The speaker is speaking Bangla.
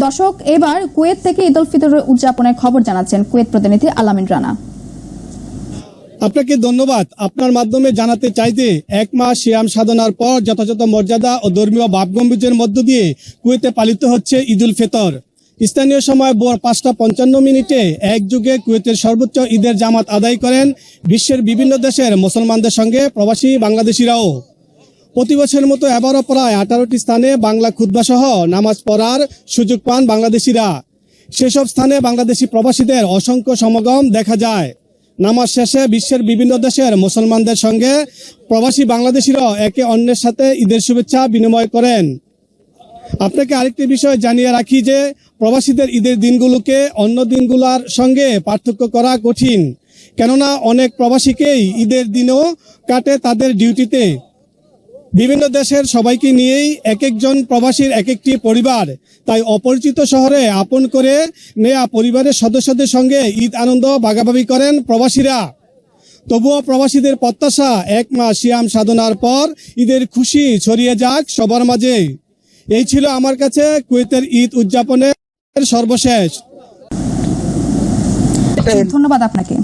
দর্শক, এবার কুয়েত থেকে ঈদ উল ফিতরের উদযাপনের খবর জানাচ্ছেন কুয়েত প্রতিনিধি আলামিন রানা। আপনাকে ধন্যবাদ। আপনার মাধ্যমে জানাতে চাই যে, এক মাস শিয়াম সাধনার পর যথাযথ মর্যাদা ও ধর্মীয় ভাবগম্ভীর্যের মধ্য দিয়ে কুয়েতে পালিত হচ্ছে ঈদুল ফিতর। স্থানীয় সময় ভোর পাঁচটা পঞ্চান্ন মিনিটে এক যুগে কুয়েতের সর্বোচ্চ ঈদের জামাত আদায় করেন বিশ্বের বিভিন্ন দেশের মুসলমানদের সঙ্গে প্রবাসী বাংলাদেশিরাও। প্রতি বছরের মতো এবারও প্রায় আঠারোটি স্থানে বাংলা খুদ্া সহ নামাজ পড়ার সুযোগ পান বাংলাদেশিরা। সেসব স্থানে বাংলাদেশি প্রবাসীদের অসংখ্য সমাগম দেখা যায়। নামাজ শেষে বিশ্বের বিভিন্ন দেশের মুসলমানদের সঙ্গে প্রবাসী বাংলাদেশিরাও একে অন্যের সাথে ঈদের শুভেচ্ছা বিনিময় করেন। আপনাকে আরেকটি বিষয় জানিয়ে রাখি যে, প্রবাসীদের ঈদের দিনগুলোকে অন্য দিনগুলোর সঙ্গে পার্থক্য করা কঠিন। কেননা অনেক প্রবাসীকেই ঈদের দিনও কাটে তাদের ডিউটিতে। বিভিন্ন দেশের সবাইকে নিয়েই এক একজন প্রবাসীর এক একটি পরিবার। তাই অপরিচিত শহরে আপন করে নেয়া পরিবারের সদস্যদের সঙ্গে ঈদ আনন্দ ভাগাভাগি করেন প্রবাসীরা। তবুও প্রবাসীদের প্রত্যাশা, এক মাস শিয়াম সাধনার পর ঈদের খুশি ছড়িয়ে যাক সবার মাঝে এই ছিল আমার কাছে কুয়েতের ঈদ উদযাপনের সর্বশেষ। ধন্যবাদ আপনাকে।